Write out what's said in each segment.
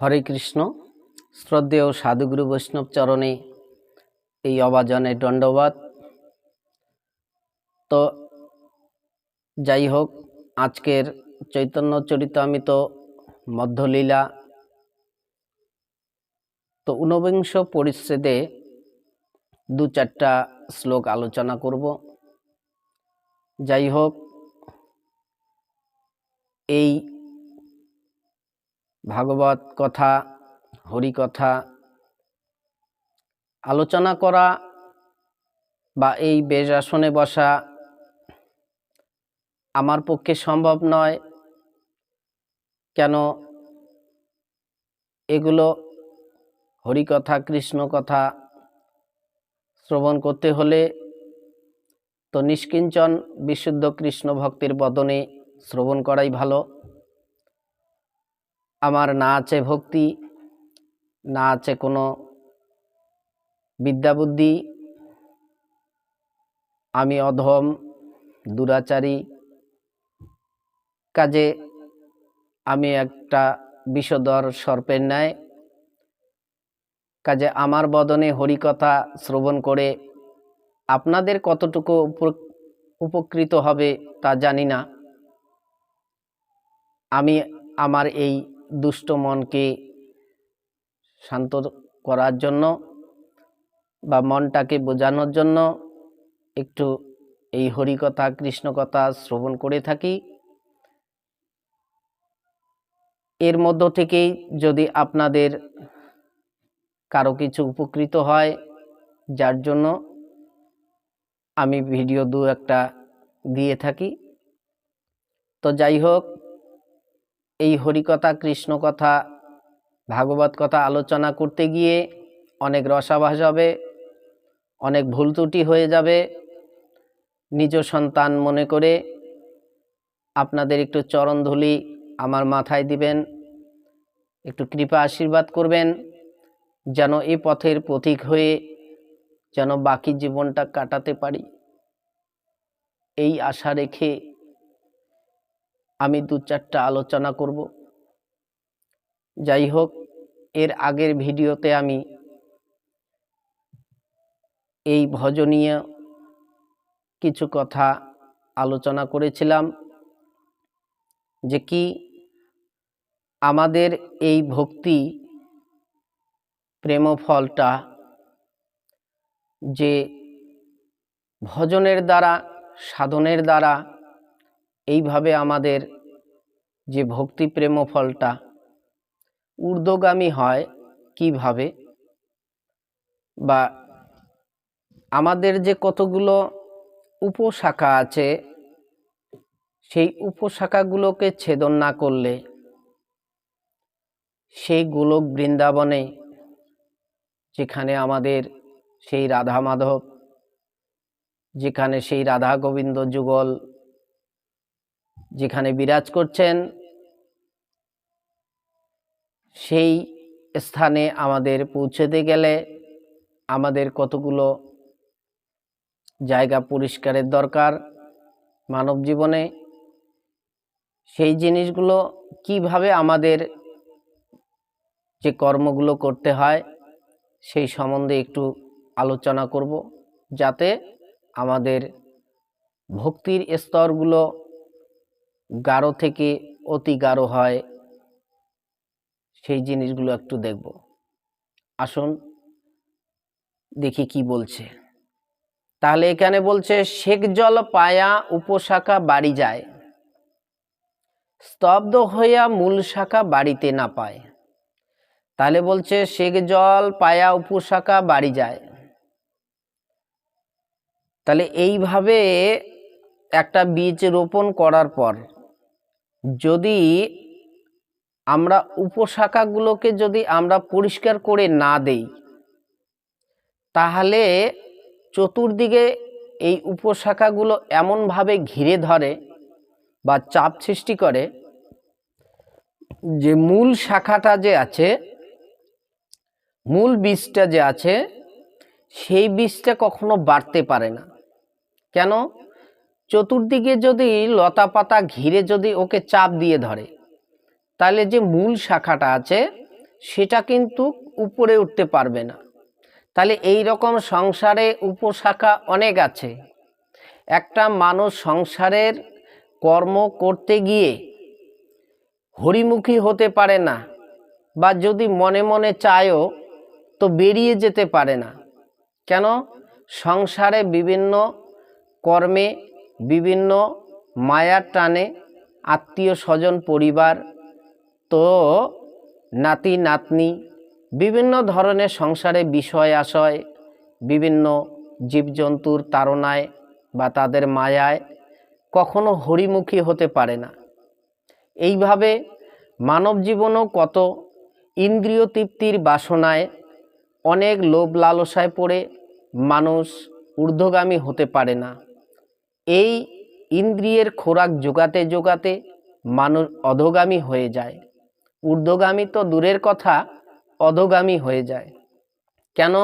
হরে কৃষ্ণ। শ্রদ্ধেয় সাধুগুরু বৈষ্ণব চরণে এই অবাজনে দণ্ডবাদ। তো যাই হোক, আজকের চৈতন্য চরিতামিত মধ্যলীলা তো ঊনবিংশ পরিচ্ছেদে দু চারটা শ্লোক আলোচনা করব। যাই হোক, এই ভাগবত কথা, হরি কথা, আলোচনা করা বা এই বেশ আসনে বসা আমার পক্ষে সম্ভব নয়। কেন? এগুলো হরিকথা কৃষ্ণ কথা শ্রবণ করতে হলে তো নিষ্কিঞ্চন বিশুদ্ধ কৃষ্ণ ভক্তির বদনে শ্রবণ করাই ভালো। আমার না আছে ভক্তি, না আছে কোনো বিদ্যাবুদ্ধি, আমি অধম, দুরাচারী। কাজে আমি একটা বিষধর সর্পের ন্যায়। কাজে আমার বদনে হরিকথা শ্রবণ করে আপনাদের কতটুকু উপ- উপকৃত হবে তা জানি না। আমি আমার এই দুষ্ট মনকে শান্ত করার জন্য বা মনটাকে বোঝানোর জন্য একটু এই হরিকথা, কৃষ্ণকথা শ্রবণ করে থাকি। এর মধ্য থেকেই যদি আপনাদের কারও কিছু উপকৃত হয়, যার জন্য আমি ভিডিও দু একটা দিয়ে থাকি। তো যাই হোক এই হরিকথা কৃষ্ণ কথা ভাগবত কথা আলোচনা করতে গিয়ে অনেক রসাভাস হবে, অনেক ভুল ত্রুটি হয়ে যাবে। নিজ সন্তান মনে করে আপনাদের একটু চরণধুলি আমার মাথায় দিবেন, একটু কৃপা আশীর্বাদ করবেন, যেন এ পথের প্রতীক হয়ে যেন বাকি জীবনটা কাটাতে পারি। এই আশা রেখে আমি দু চারটা আলোচনা করব। যাই হোক এর আগের ভিডিওতে আমি এই ভজনীয় কিছু কথা আলোচনা করেছিলাম যে কি আমাদের এই ভক্তি প্রেম ফলটা যে ভজনের দ্বারা, সাধনের দ্বারা এইভাবে আমাদের যে ভক্তি প্রেম ফলটা ঊর্ধ্বগামী হয় কীভাবে? বা আমাদের যে কতগুলো উপশাখা আছে, সেই উপশাখাগুলোকে ছেদন না করলে সেই গোলক বৃন্দাবনে যেখানে আমাদের সেই রাধা মাধব, যেখানে সেই রাধা গোবিন্দ যুগল যেখানে বিরাজ করছেন, সেই স্থানে আমাদের পৌঁছতে গেলে আমাদের কতগুলো জায়গা পরিষ্কারের দরকার মানব জীবনে? সেই জিনিসগুলো কীভাবে আমাদের যে কর্মগুলো করতে হয়, সেই সম্বন্ধে একটু আলোচনা করব, যাতে আমাদের ভক্তির স্তরগুলো গাঢ় থেকে অতি গাঢ় হয়, সেই জিনিসগুলো একটু দেখব। আসুন, দেখি কি বলছে। তাহলে এখানে বলছে, শেখ জল পায়া উপশাখা বাড়ি যায়। স্তব্ধ হইয়া মূল শাখা বাড়িতে না পায়। তাহলে বলছে, শেখ জল পায়া উপশাখা বাড়ি যায়। তাহলে এইভাবে একটা বীজ রোপণ করার পর যদি আমরা উপশাখাগুলোকে যদি আমরা পরিষ্কার করে না দেই, তাহলে চতুর্দিকে এই উপশাখাগুলো এমনভাবে ঘিরে ধরে বা চাপ সৃষ্টি করে যে মূল শাখাটা যে আছে, মূল বীজটা যে আছে, সেই বীজটা কখনো বাড়তে পারে না। কেন? চতুর্দিকে যদি লতা পাতা ঘিরে যদি ওকে চাপ দিয়ে ধরে, তাহলে যে মূল শাখাটা আছে, সেটা কিন্তু উপরে উঠতে পারবে না। তাহলে এই রকম সংসারে উপশাখা অনেক আছে। একটা মানুষ সংসারের কর্ম করতে গিয়ে হরিমুখী হতে পারে না, বা যদি মনে মনে চায়ও, তো বেরিয়ে যেতে পারে না। কেন? সংসারে বিভিন্ন কর্মে বিভিন্ন মায়ার টানে আত্মীয় স্বজন, পরিবার, তো নাতি, নাতনি, বিভিন্ন ধরনের সংসারে বিষয় আশয়, বিভিন্ন জীবজন্তুর তাড়নায় বা তাদের মায়ায় কখনো হরিমুখী হতে পারে না। এইভাবে মানব জীবনও কত ইন্দ্রিয় তৃপ্তির বাসনায় অনেক লোভ লালসায় পড়ে মানুষ ঊর্ধ্বগামী হতে পারে না। এই ইন্দ্রিয়ের খোরাক জোগাতে জোগাতে মানুষ অধোগামী হয়ে যায়। ঊর্ধ্বগামী তো দূরের কথা, অধোগামী হয়ে যায়। কেন?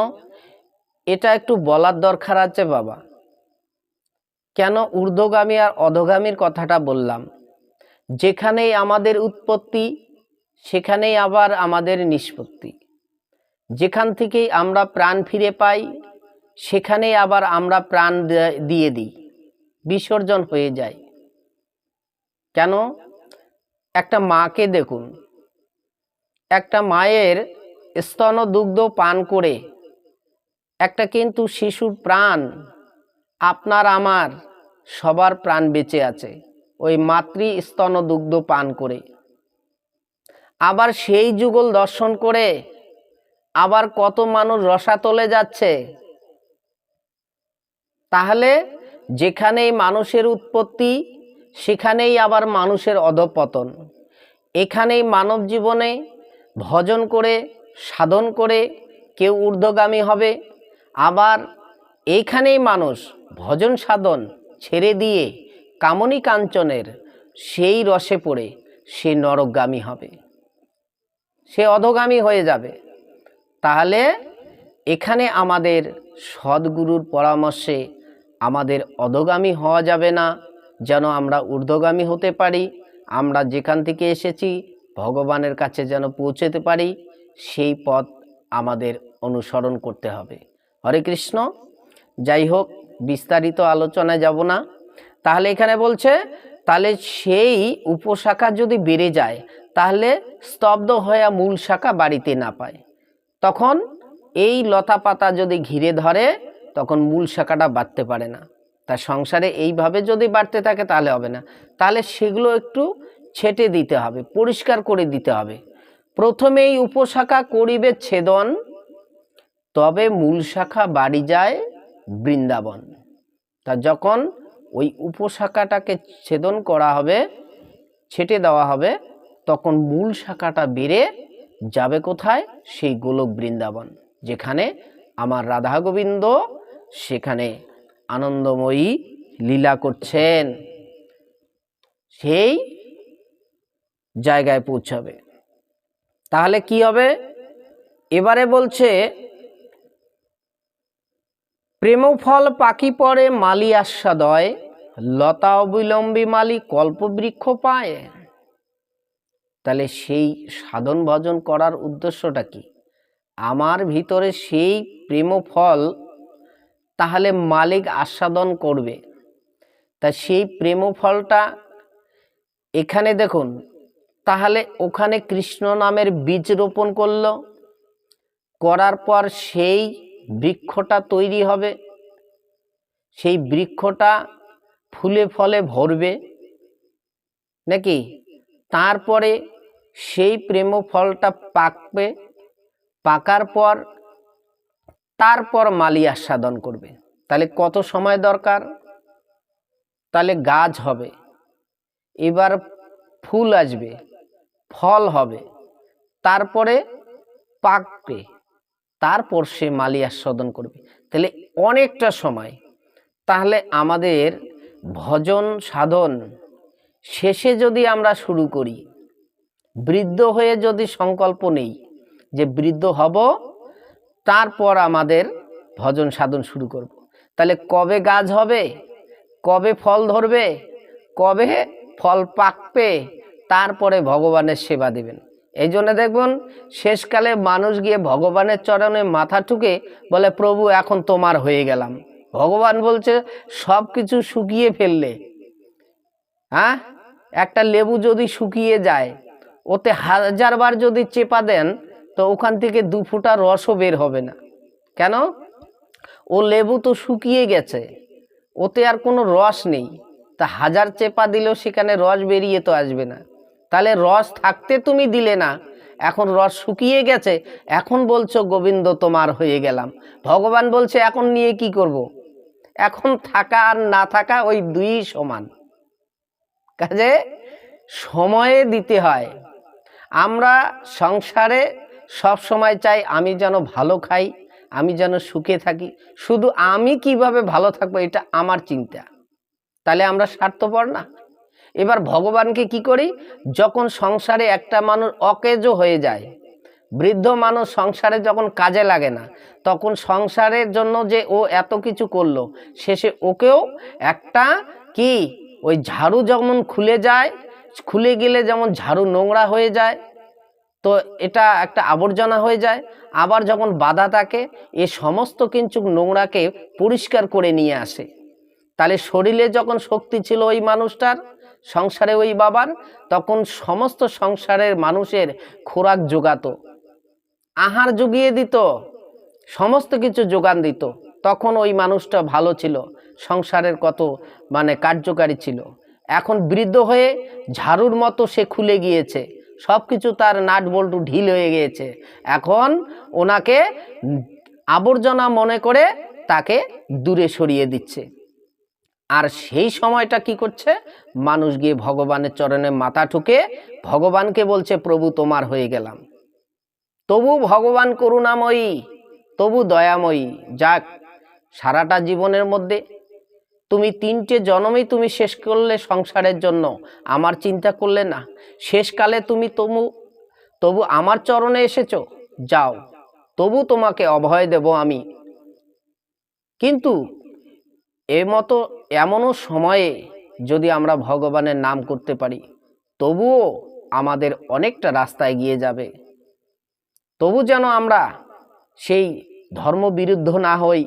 এটা একটু বলার দরকার আছে বাবা। কেন ঊর্ধ্বগামী আর অধোগামীর কথাটা বললাম? যেখানেই আমাদের উৎপত্তি, সেখানেই আবার আমাদের নিষ্পত্তি। যেখান থেকেই আমরা প্রাণ ফিরে পাই, সেখানেই আবার আমরা প্রাণ দিয়ে দিই। বিসর্জন হয়ে যায়। কেন? একটা মাকে দেখুন। একটা মায়ের স্তন দুগ্ধ পান করে একটা কিন্তু শিশুর প্রাণ আপনার আমার সবার প্রাণ বেঁচে আছে, ওই মাতৃ স্তন দুগ্ধ পান করে। আবার সেই যুগল দর্শন করে আবার কত মানুষ রসা রসাতলে যাচ্ছে। তাহলে যেখানেই মানুষের উৎপত্তি, সেখানেই আবার মানুষের অধপতন। এখানেই মানব জীবনে ভজন করে, সাধন করে কেউ ঊর্ধ্বগামী হবে। আবার এইখানেই মানুষ ভজন সাধন ছেড়ে দিয়ে কামনী কাঞ্চনের সেই রসে পড়ে সে নরকগামী হবে। সে অধগামী হয়ে যাবে। তাহলে এখানে আমাদের সদ্গুরুর পরামর্শে আমাদের অধগামী হওয়া যাবে না, যেন আমরা ঊর্ধ্বগামী হতে পারি। আমরা যেখান থেকে এসেছি, ভগবানের কাছে যেন পৌঁছতে পারি, সেই পথ আমাদের অনুসরণ করতে হবে। হরে কৃষ্ণ। যাই হোক, বিস্তারিত আলোচনায় যাব না। তাহলে এখানে বলছে, তাহলে সেই উপশাখা যদি বেড়ে যায়, তাহলে স্তব্ধ হয়ে মূল শাখা বাড়িতে না পায়। তখন এই লতা পাতা যদি ঘিরে ধরে তখন মূল শাখাটা বাড়তে পারে না। তা সংসারে এইভাবে যদি বাড়তে থাকে তাহলে হবে না। তাহলে সেগুলো একটু ছেটে দিতে হবে, পরিষ্কার করে দিতে হবে। প্রথমেই উপশাখা করিবে ছেদন, তবে মূল শাখা বাড়ি যায় বৃন্দাবন। তা যখন ওই উপশাখাটাকে ছেদন করা হবে, ছেটে দেওয়া হবে, তখন মূল শাখাটা বেড়ে যাবে কোথায়? সেই গোলক বৃন্দাবন, যেখানে আমার রাধা গোবিন্দ সেখানে আনন্দময়ী লীলা করছেন। সেই জায়গায় পৌঁছাবে। তাহলে কি হবে? এবারে বলছে, প্রেমফল পাখি পরে মালি আস্বাদয়, লতা অবিলম্বী মালি কল্পবৃক্ষ পায়। তাহলে সেই সাধন ভজন করার উদ্দেশ্যটা কি? আমার ভিতরে সেই প্রেমফল তাহলে মালিক আস্বাদন করবে। তা সেই প্রেমফলটা এখানে দেখুন, তাহলে ওখানে কৃষ্ণ নামের বীজ রোপণ করল, করার পর সেই বৃক্ষটা তৈরি হবে, সেই বৃক্ষটা ফুলে ফলে ভরবে, নাকি? তারপরে সেই প্রেম ফলটা পাকবে, পাকার পর তারপর মালি আস্বাদন করবে। তাহলে কত সময় দরকার? তাহলে গাছ হবে, এবার ফুল আসবে, ফল হবে, তারপরে পাকবে, তারপর সে মালি আস্বাদন করবে। তাহলে অনেকটা সময়। তাহলে আমাদের ভজন সাধন শেষে যদি আমরা শুরু করি, বৃদ্ধ হয়ে যদি সংকল্প নেই যে বৃদ্ধ হব তারপর আমাদের ভজন সাধন শুরু করব। তাহলে কবে গাছ হবে? কবে ফল ধরবে? কবে ফল পাকবে? তারপরে ভগবানের সেবা দেবেন। এই জন্য দেখবেন, শেষকালে মানুষ গিয়ে ভগবানের চরণে মাথা ঠুকে বলে, প্রভু, এখন তোমার হয়ে গেলাম। ভগবান বলছে সব কিছু শুকিয়ে ফেললে। হ্যাঁ? একটা লেবু যদি শুকিয়ে যায়, ওতে হাজারবার যদি চেপা দেন তো ওখান থেকে দু ফোঁটা রসও বের হবে না। কেন? ও লেবু তো শুকিয়ে গেছে। ওতে আর কোনো রস নেই। তা হাজার চেপা দিলেও সেখানে রস বেরিয়ে তো আসবে না। তাহলে রস থাকতে তুমি দিলে না। এখন রস শুকিয়ে গেছে। এখন বলছো, গোবিন্দ, তোমার হয়ে গেলাম। ভগবান বলছে, এখন নিয়ে কি করব। এখন থাকা আর না থাকা ওই দুই সমান। কাজে সময়ে দিতে হয়। আমরা সংসারে সব সময় চাই আমি যেন ভালো খাই, আমি যেন সুখে থাকি। শুধু আমি কীভাবে ভালো থাকব এটা আমার চিন্তা। তাহলে আমরা স্বার্থপর না? এবার ভগবানকে কি করি? যখন সংসারে একটা মানুষ অকেজো হয়ে যায়, বৃদ্ধ মানুষ সংসারে যখন কাজে লাগে না, তখন সংসারের জন্য যে ও এত কিছু করল, শেষে ওকেও একটা কি? ওই ঝাড়ু যেমন খুলে যায়, খুলে গেলে যেমন ঝাড়ু নোংরা হয়ে যায় তো এটা একটা আবর্জনা হয়ে যায়। আবার যখন বাধা থাকে, এ সমস্ত কিছু নোংরাকে পরিষ্কার করে নিয়ে আসে। তাহলে শরীরে যখন শক্তি ছিল ওই মানুষটার, সংসারে ওই বাবার, তখন সমস্ত সংসারের মানুষের খোরাক যোগাতো আহার জুগিয়ে দিত, সমস্ত কিছু যোগান দিত। তখন ওই মানুষটা ভালো ছিল, সংসারের কত মানে কার্যকারী ছিল। এখন বৃদ্ধ হয়ে ঝাড়ুর মতো সে খুলে গিয়েছে। সব কিছু তার নাট বল্টু ঢিল হয়ে গিয়েছে। এখন ওনাকে আবর্জনা মনে করে তাকে দূরে সরিয়ে দিচ্ছে। আর সেই সময়টা কি করছে? মানুষ গিয়ে ভগবানের চরণে মাথা ঠুকে ভগবানকে বলছে, প্রভু, তোমার হয়ে গেলাম। তবু ভগবান করুণাময়ী, তবু দয়াময়ী। যাক, সারাটা জীবনের মধ্যে তুমি তিনটে জন্মই তুমি শেষ করলে সংসারের জন্য। আমার চিন্তা করলে না। শেষকালে তুমি তবু তবু আমার চরণে এসেছ। যাও, তবু তোমাকে অভয় দেব আমি। কিন্তু এ মতো এমনও সময়ে যদি আমরা ভগবানের নাম করতে পারি, তবুও আমাদের অনেকটা রাস্তায় এগিয়ে যাবে। তবু যেন আমরা সেই ধর্মবিরুদ্ধ না হই,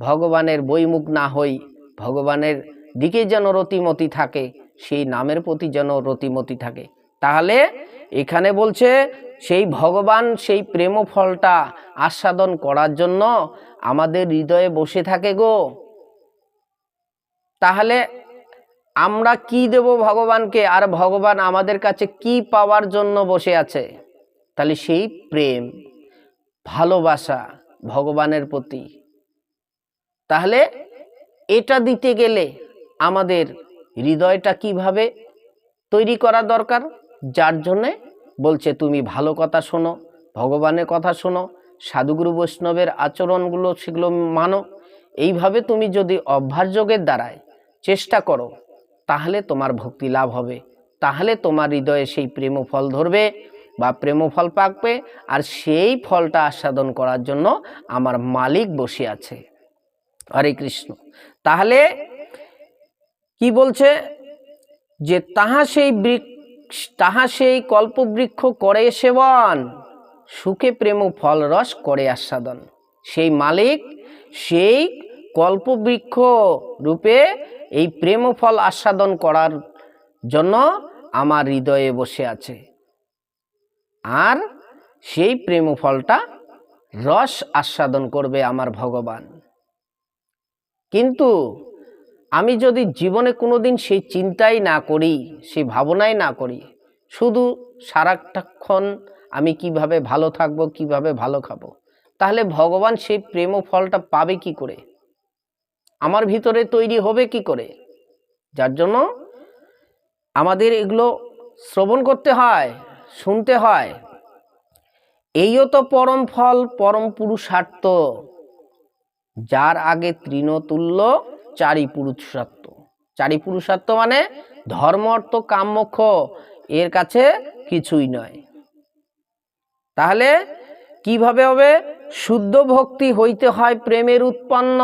ভগবানের বইমুখ না হই ভগবানের দিকে যেন রতিমতি থাকে, সেই নামের প্রতি যেন রতিমতি থাকে। তাহলে এখানে বলছে, সেই ভগবান সেই প্রেম ফলটা আস্বাদন করার জন্য আমাদের হৃদয়ে বসে থাকে গো। তাহলে আমরা কি দেব ভগবানকে? আর ভগবান আমাদের কাছে কি পাওয়ার জন্য বসে আছে? তাহলে সেই প্রেম, ভালোবাসা ভগবানের প্রতি। তাহলে এটা দিতে গেলে আমাদের হৃদয়টা কীভাবে তৈরি করা দরকার? যার জন্যে বলছে, তুমি ভালো কথা শোনো, ভগবানের কথা শোনো, সাধুগুরু বৈষ্ণবের আচরণগুলো সেগুলো মানো। এইভাবে তুমি যদি অভ্যাস যোগের দ্বারায় চেষ্টা করো, তাহলে তোমার ভক্তি লাভ হবে। তাহলে তোমার হৃদয়ে সেই প্রেম ফল ধরবে বা প্রেম ফল পাকবে আর সেই ফলটা আস্বাদন করার জন্য আমার মালিক বসে আছে। হরে কৃষ্ণ। তাহলে কি বলছে? যে তাহা সেই বৃক্ষ, তাহা সেই কল্পবৃক্ষ করে সেবন, সুখে প্রেম ফল রস করে আস্বাদন। সেই মালিক সেই কল্পবৃক্ষ রূপে এই প্রেম ফল আস্বাদন করার জন্য আমার হৃদয়ে বসে আছে। আর সেই প্রেম ফলটা রস আস্বাদন করবে আমার ভগবান। কিন্তু আমি যদি জীবনে কোনো দিন সেই চিন্তাই না করি, সেই ভাবনাই না করি, শুধু সারাক্ষণ আমি কীভাবে ভালো থাকব, কীভাবে ভালো খাব, তাহলে ভগবান সেই প্রেম ফলটা পাবে কি করে? আমার ভিতরে তৈরি হবে কি করে? যার জন্য আমাদের এগুলো শ্রবণ করতে হয়, শুনতে হয়। এইও তো পরম ফল, পরম পুরুষার্থ। যার আগে তৃণতুল্য চারি পুরুষার্থ চারি পুরুষার্থ মানে ধর্ম, অর্থ কাম মোক্ষ এর কাছে কিছুই নয়। তাহলে কীভাবে হবে? শুদ্ধ ভক্তি হইতে হয় প্রেমের উৎপন্ন।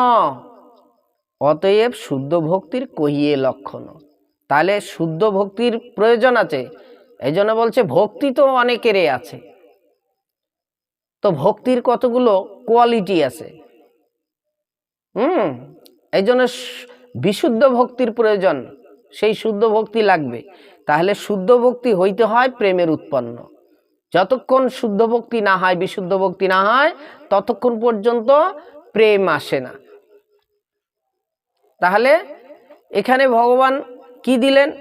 অতএব শুদ্ধ ভক্তির কহিয়ে লক্ষণ। তাহলে শুদ্ধ ভক্তির প্রয়োজন আছে। এই জন্য বলছে ভক্তি তো অনেকেরই আছে। তো ভক্তির কতগুলো কোয়ালিটি আছে? হুম, এই জন্য বিশুদ্ধ ভক্তির প্রয়োজন। সেই শুদ্ধ ভক্তি লাগবে। তাহলে শুদ্ধ ভক্তি হইতে হয় প্রেমের উৎপন্ন। যতক্ষণ শুদ্ধ ভক্তি না হয়, বিশুদ্ধ ভক্তি না হয়, ততক্ষণ পর্যন্ত প্রেম আসে না। তাহলে এখানে ভগবান কি দিলেন?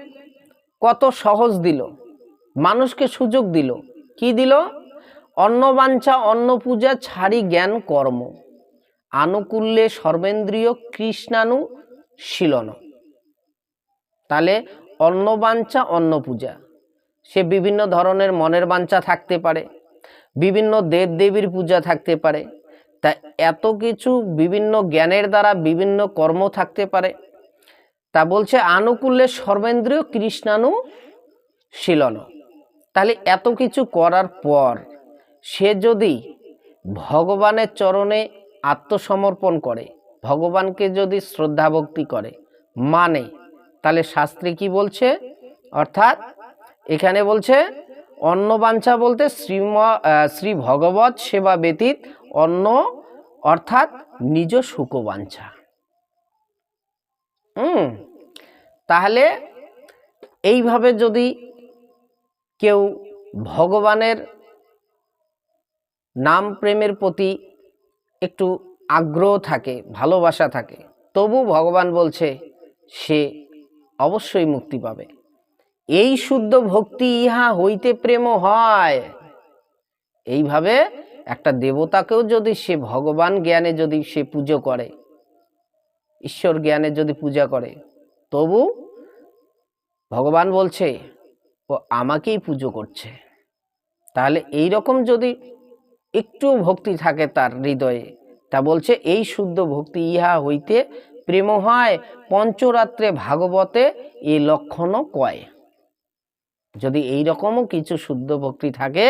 কত সহজ দিল। মানুষকে সুযোগ দিল। কি দিল? অন্নবাঞ্ছা অন্ন পূজা ছাড়ি জ্ঞান কর্ম। আনুকূল্যে সর্বেন্দ্রীয় কৃষ্ণানু শিলন। তাহলে অন্নবাঞ্ছা অন্ন পূজা সে বিভিন্ন ধরনের মনের বাঞ্ছা থাকতে পারে, বিভিন্ন দেব দেবীর পূজা থাকতে পারে। তা এত কিছু বিভিন্ন জ্ঞানের দ্বারা বিভিন্ন কর্ম থাকতে পারে। তা বলছে আনুকূল্যে সর্বেন্দ্রীয় কৃষ্ণানু শিলন। তাহলে এত কিছু করার পর সে যদি ভগবানের চরণে আত্মসমর্পণ করে, ভগবানকে যদি শ্রদ্ধা ভক্তি করে মানে তাহলে শাস্ত্রে কি বলছে? অর্থাৎ, এখানে বলছে, অন্নবাঞ্ছা বলতে শ্রীম শ্রী ভগবত সেবা ব্যতীত অন্য অর্থাৎ নিজ সুখবাঞ্ছা। হুম, তাহলে এইভাবে যদি কেউ ভগবানের নাম প্রেমের প্রতি একটু আগ্রহ থাকে, ভালোবাসা থাকে। তবু ভগবান বলছে, সে অবশ্যই মুক্তি পাবে। এই শুদ্ধ ভক্তি ইহা হইতে প্রেম হয়। এইভাবে একটা দেবতাকেও যদি সে ভগবান জ্ঞানে যদি সে পুজো করে, ঈশ্বর জ্ঞানে যদি পূজা করে, তবু ভগবান বলছে, ও আমাকেই পুজো করছে। তাহলে এই রকম যদি একটু ভক্তি থাকে তার হৃদয়ে। তা বলছে, এই শুদ্ধ ভক্তি ইহা হইতে প্রেম হয়, পঞ্চরাত্রে ভাগবতে এই লক্ষণও কয়? যদি এই রকমও কিছু শুদ্ধ ভক্তি থাকে,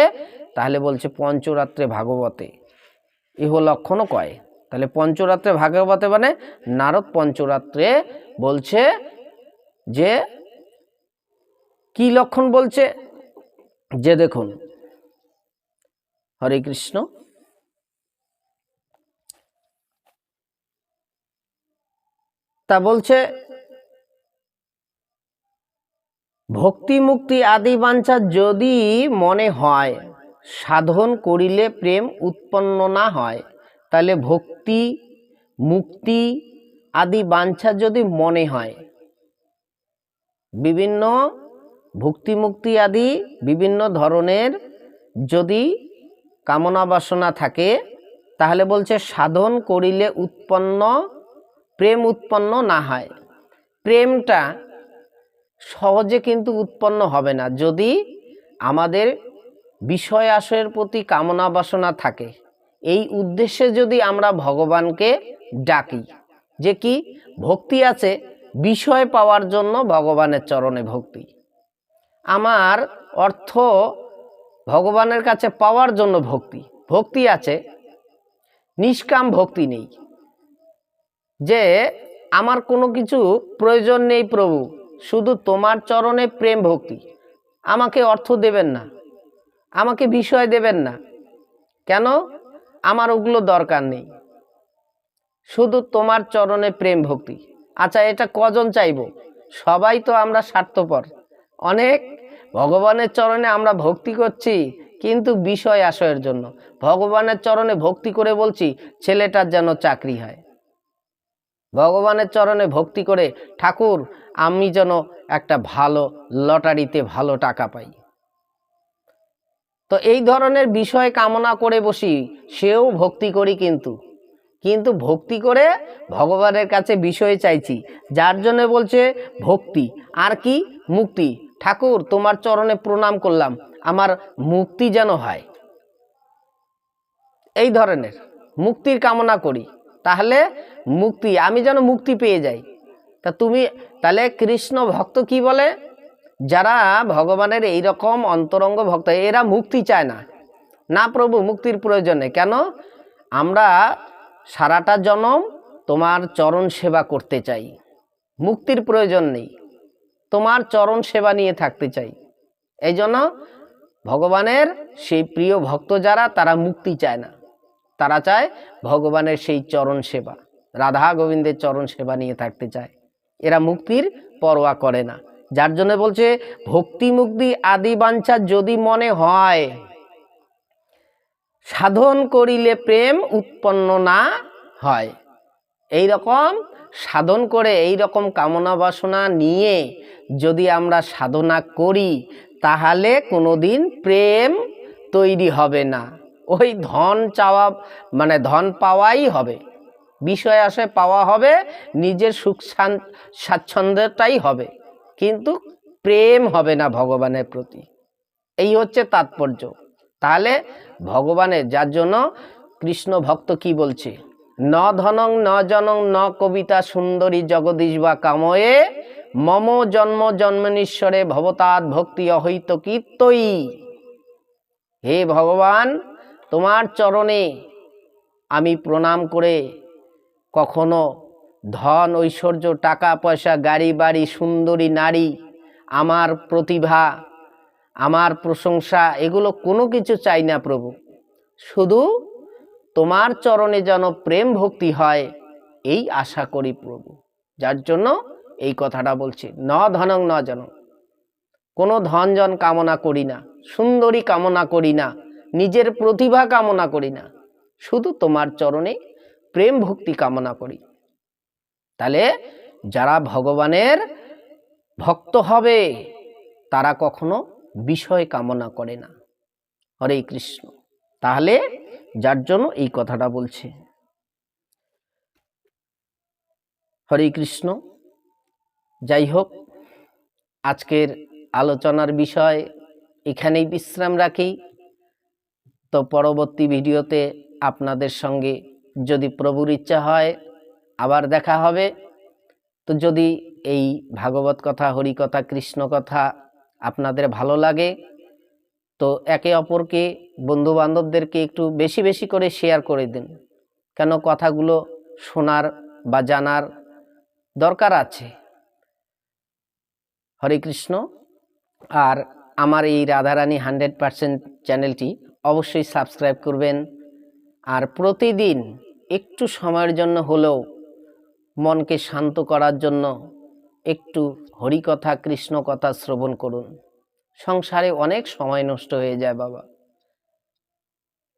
তাহলে বলছে, পঞ্চরাত্রে ভাগবতে ইহ লক্ষণও কয়? তাহলে পঞ্চরাত্রে ভাগবতে মানে নারদ পঞ্চরাত্রে বলছে যে, কি লক্ষণ বলছে? যে দেখুন হরে কৃষ্ণ। তা বলছে ভক্তি মুক্তি আদি বাঞ্ছা যদি মনে হয়, সাধন করিলে প্রেম উৎপন্ন না হয়, তাহলে ভক্তি, মুক্তি আদি বাঞ্ছা যদি মনে হয়, বিভিন্ন ভক্তি মুক্তি আদি বিভিন্ন ধরনের যদি কামনা বাসনা থাকে, তাহলে বলছে, সাধন করিলে উৎপন্ন, প্রেম উৎপন্ন না হয়। প্রেমটা সহজে কিন্তু উৎপন্ন হবে না। যদি আমাদের বিষয় আশয়ের প্রতি কামনা বাসনা থাকে, এই উদ্দেশ্যে যদি আমরা ভগবানকে ডাকি, যে কি, ভক্তি আছে, বিষয় পাওয়ার জন্য ভগবানের চরণে ভক্তি। আমার অর্থ ভগবানের কাছে পাওয়ার জন্য ভক্তি। ভক্তি আছে, নিষ্কাম ভক্তি নেই। যে আমার কোনো কিছু প্রয়োজন নেই প্রভু, শুধু তোমার চরণে প্রেম ভক্তি। আমাকে অর্থ দেবেন না, আমাকে বিষয় দেবেন না। কেন? আমার ওগুলো দরকার নেই। শুধু তোমার চরণে প্রেম ভক্তি। আচ্ছা এটা কজন চাইব? সবাই তো আমরা স্বার্থপর। অনেক ভগবানের চরণে আমরা ভক্তি করছি, কিন্তু বিষয় আশয়ের জন্য। ভগবানের চরণে ভক্তি করে বলছি, ছেলেটার যেন চাকরি হয়। ভগবানের চরণে ভক্তি করে, ঠাকুর, আমি যেন একটা ভালো লটারিতে ভালো টাকা পাই। তো এই ধরনের বিষয় কামনা করে বসি, সেও ভক্তি করি কিন্তু। কিন্তু ভক্তি করে ভগবানের কাছে বিষয় চাইছি, যার জন্য বলছে ভক্তি, আর কি? মুক্তি। ঠাকুর, তোমার চরণে প্রণাম করলাম, আমার মুক্তি যেন হয়। এই ধরনের মুক্তির কামনা করি। তাহলে মুক্তি, আমি যেন মুক্তি পেয়ে যাই। তা তুমি, তাহলে কৃষ্ণ ভক্ত কি বলে? যারা ভগবানের এই রকম অন্তরঙ্গ ভক্ত, এরা মুক্তি চায় না। না প্রভু, মুক্তির প্রয়োজনে। কেন? আমরা সারাটা জনম তোমার চরণ সেবা করতে চাই। মুক্তির প্রয়োজন নেই। তোমার চরণ সেবা নিয়ে থাকতে চাই। এই জন্য ভগবানের সেই প্রিয় ভক্ত যারা, তারা মুক্তি চায় না। তারা চায় ভগবানের সেই চরণ সেবা, রাধা গোবিন্দের চরণ সেবা নিয়ে থাকতে চায়। এরা মুক্তির পরোয়া করে না। যার জন্য বলছে, ভক্তি মুক্তি আদি বাঞ্ছা যদি মনে হয়, সাধন করিলে প্রেম উৎপন্ন না হয়। এই রকম সাধন করে এই রকম কামনা বাসনা নিয়ে যদি আমরা সাধনা করি, তাহলে কোনোদিন প্রেম তৈরি হবে না। ওই ধন চাওয়া মানে ধন পাওয়াই হবে। বিষয় আসে পাওয়া হবে, নিজের সুখ স্বাচ্ছন্দ্যটাই হবে। কিন্তু প্রেম হবে না ভগবানের প্রতি। এই হচ্ছে তাৎপর্য। তাহলে ভগবানের, যার জন্য কৃষ্ণ ভক্ত কি বলছে? ন ধনং, ন জনং, ন কবিতা সুন্দরী জগদীশ বা কাময়ে মম জন্ম জন্মনীশ্বরে ভবতাৎ ভক্তি অহৈত কীর্তই হে ভগবান, তোমার চরণে আমি প্রণাম করে কখনো ধন, ঐশ্বর্য, টাকা, পয়সা, গাড়ি, বাড়ি, সুন্দরী, নারী, আমার প্রতিভা, আমার প্রশংসা, এগুলো কোনো কিছু চাই না প্রভু। শুধু তোমার চরণে যেন প্রেম ভক্তি হয়, এই আশা করি প্রভু। যার জন্য এই কথাটা বলছি, ন ধনং ন জন। কোনো ধনজন কামনা করি না, সুন্দরী কামনা করি না, নিজের প্রতিভা কামনা করি না, শুধু তোমার চরণে প্রেম ভক্তি কামনা করি। তাহলে যারা ভগবানের ভক্ত হবে, তারা কখনো বিষয় কামনা করে না। হরে কৃষ্ণ। তাহলে যার জন্য এই কথাটা বলছে। হরে কৃষ্ণ, যাই হোক, আজকের আলোচনার বিষয় এখানেই বিশ্রাম রাখি। তো পরবর্তী ভিডিওতে আপনাদের সঙ্গে যদি প্রভুর ইচ্ছা হয়, আবার দেখা হবে। তো যদি এই ভাগবত কথা, হরি কথা, কৃষ্ণ কথা আপনাদের ভালো লাগে তো একে অপরকে বন্ধু বান্ধবদেরকে একটু বেশি বেশি করে শেয়ার করে দিন। কেন কথাগুলো শোনার বা জানার দরকার আছে? হরে কৃষ্ণ। আর আমার এই রাধারানী হান্ড্রেড পারসেন্ট চ্যানেলটি অবশ্যই সাবস্ক্রাইব করবেন। আর প্রতিদিন একটু সময়ের জন্য হলেও মনকে শান্ত করার জন্য একটু হরিকথা কৃষ্ণ কথা শ্রবণ করুন। সংসারে অনেক সময় নষ্ট হয়ে যায় বাবা।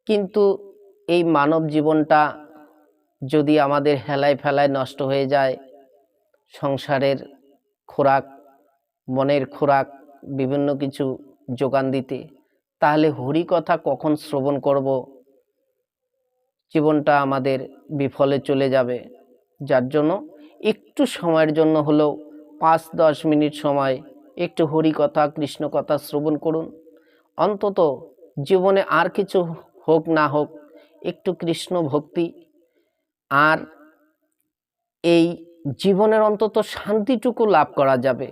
কিন্তু এই মানব জীবনটা যদি আমাদের হেলায় ফেলায় নষ্ট হয়ে যায়, সংসারের খোরাক, মনের খোরাক, বিভিন্ন কিছু যোগান দিতে, তাহলে হরি কথা কখন শ্রবণ করব? জীবনটা আমাদের বিফলে চলে যাবে। যার জন্য একটু সময়ের জন্য হলেও পাঁচ দশ মিনিট সময় একটু হরি কথা কৃষ্ণ কথা শ্রবণ করুন। অন্তত জীবনে আর কিছু হোক না হোক, একটু কৃষ্ণ ভক্তি। আর এই জীবনের অন্তত শান্তিটুকু লাভ করা যাবে।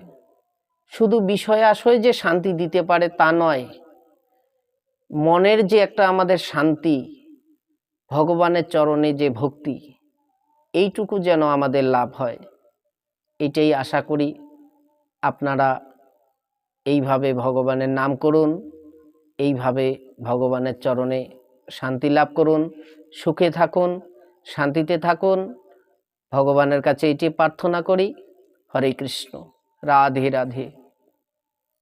শুধু বিষয় আশয় যে শান্তি দিতে পারে তা নয়, মনের যে একটা আমাদের শান্তি, ভগবানের চরণে যে ভক্তি, এইটুকু যেন আমাদের লাভ হয়। এটাই আশা করি আপনারা এইভাবে ভগবানের নাম করুন, এইভাবে ভগবানের চরণে শান্তি লাভ করুন, সুখে থাকুন, শান্তিতে থাকুন। ভগবানের কাছে এটি প্রার্থনা করি। হরে কৃষ্ণ। রাধে রাধে।